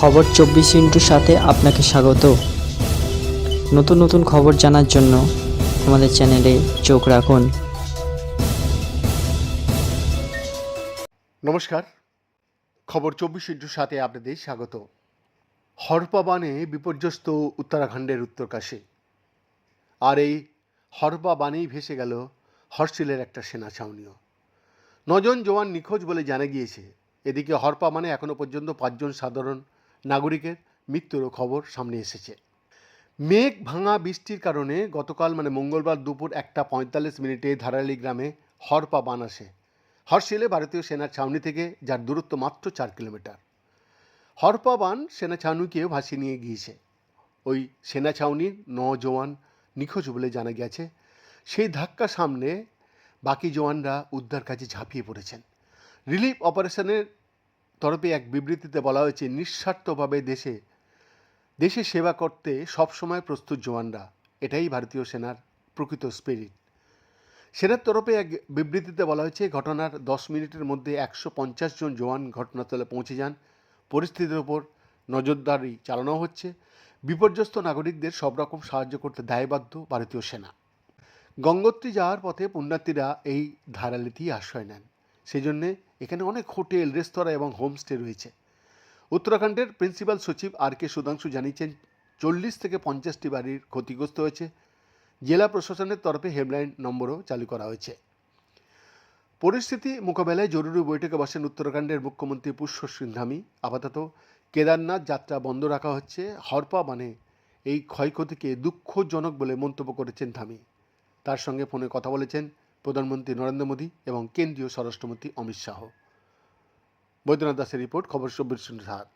খবর চব্বিশ ইন্টুর সাথে আপনাকে স্বাগত। নতুন নতুন খবর জানার জন্য আমাদের চ্যানেলে চোখ রাখুন। নমস্কার। খবর চব্বিশ ইন্টুর সাথে আপনাদের স্বাগত। হরপা বানে বিপর্যস্ত উত্তরাখণ্ডের উত্তরকাশী। আর এই হরপা বানেই ভেসে গেল হর্ষিলের একটা সেনা ছাউনিও। নজন জওয়ান নিখোঁজ বলে জানা গিয়েছে। এদিকে হরপা মানে এখনও পর্যন্ত পাঁচজন সাধারণ নাগরিকের মৃত্যুরও খবর সামনে এসেছে। মেঘ ভাঙা বৃষ্টির কারণে গতকাল মানে মঙ্গলবার দুপুর একটা পঁয়তাল্লিশ মিনিটে ধারালি গ্রামে হরপা বান আসে। হরশিলে ভারতীয় সেনার ছাউনি থেকে যার দূরত্ব মাত্র চার কিলোমিটার। হরপা বান সেনা ছাউনিকে ভাসিয়ে নিয়ে গিয়েছে। ওই সেনা ছাউনির ন নিখোঁজ বলে জানা গেছে। সেই ধাক্কা সামনে বাকি জওয়ানরা উদ্ধার কাজে ঝাঁপিয়ে পড়েছেন। রিলিফ অপারেশনের তরফে এক বিবৃতিতে বলা হয়েছে, নিঃস্বার্থভাবে দেশে দেশে সেবা করতে সবসময় প্রস্তুত জওয়ানরা। এটাই ভারতীয় সেনার প্রকৃত স্পিরিট সেনার তরফে এক বিবৃতিতে বলা হয়েছে, ঘটনার দশ মিনিটের মধ্যে একশো পঞ্চাশ জন জওয়ান ঘটনাস্থলে পৌঁছে যান। পরিস্থিতির ওপর নজরদারি চালানো হচ্ছে। বিপর্যস্ত নাগরিকদের সব রকম সাহায্য করতে দায়বদ্ধ ভারতীয় সেনা। গঙ্গোত্রী যাওয়ার পথে পুণ্যার্থীরা এই ধারালিতেই আশ্রয় নেন। সেই জন্যে এখানে অনেক হোটেল, রেস্তোরাঁ এবং হোমস্টে রয়েছে। উত্তরাখণ্ডের প্রিন্সিপাল সচিব আর কে সুধাংশু জানিয়েছেন, চল্লিশ থেকে পঞ্চাশটি বাড়ির ক্ষতিগ্রস্ত হয়েছে। জেলা প্রশাসনের তরফে হেল্পলাইন নম্বরও চালু করা হয়েছে। পরিস্থিতি মোকাবেলায় জরুরি বৈঠকে বসেন উত্তরাখণ্ডের মুখ্যমন্ত্রী পুষ্য সিংধামি আপাতত কেদারনাথ যাত্রা বন্ধ রাখা হচ্ছে। হরপা মানে এই ক্ষয়ক্ষতিকে দুঃখজনক বলে মন্তব্য করেছেন ধামি তার সঙ্গে ফোনে কথা বলেছেন প্রধানমন্ত্রী নরেন্দ্র মোদী এবং কেন্দ্রীয় স্বরাষ্ট্রমন্ত্রী অমিত শাহ। বৈদ্যনাথ দাসের রিপোর্ট খবর চব্বিশ সাত।